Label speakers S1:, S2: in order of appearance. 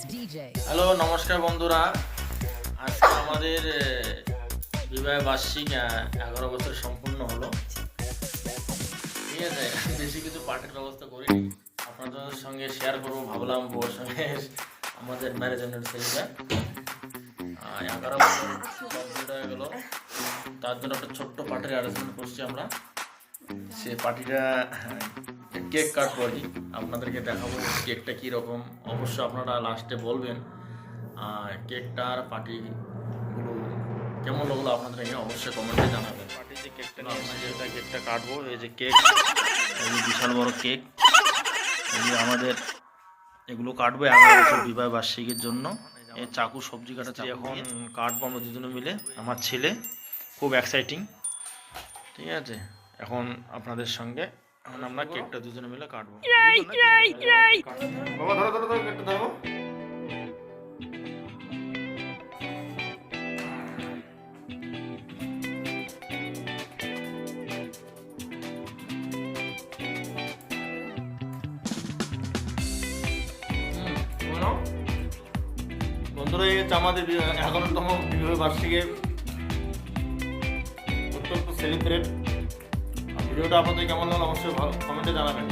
S1: Hello নমস্কার বন্ধুরা। আজকে আমাদের বিবাহ বার্ষিক এগারো বছর সম্পূর্ণ হলো। ঠিক আছে বেশি কিছু পার্টির ব্যবস্থা করিনি। আপনাদের সঙ্গে শেয়ার করব, ভাবলাম বউর সঙ্গে আমাদের ম্যারেজ অ্যানিভার্সারিটা এগারো বছর কমপ্লিট হয়ে গেলো, তার জন্য একটা ছোট্ট পার্টির অ্যারেঞ্জমেন্ট করছি আমরা। সে পার্টিটা কেক কাটবো আর কি আপনাদেরকে দেখাবো কেকটা কীরকম অবশ্য আপনারা লাস্টে বলবেন আর কেকটা আর পার্টিগুলো কেমন লাগল আপনাদের এখানে অবশ্যই কমেন্টে জানাবেন। পার্টি যে কেকটা নিয়ে যেটা কেকটা কাটবো। এই যে কেক এই বিশাল বড় কেক এই যে আমাদের এগুলো কাটবো এগারো বছর বিবাহ বার্ষিকীর জন্য। এই চাকু সবজি কাটা এখন কাটবো আমরা দুজনে মিলে আমার ছেলে। খুব এক্সাইটিং ঠিক আছে? এখন আপনাদের সঙ্গে এখন আমরা কেকটা দুজনে মিলে কাটবো। বাবা ধরো ধরো ধরো কেকটা ধরো। হুম, তুমি বন্ধুরা এই আমাদের এগারোতম বিবাহ বার্ষিকীর অত্যন্ত সেলিব্রেট ভিডিওটা আপনাদের কেমন লাগল অবশ্যই ভালো কমেন্টে জানাবেন।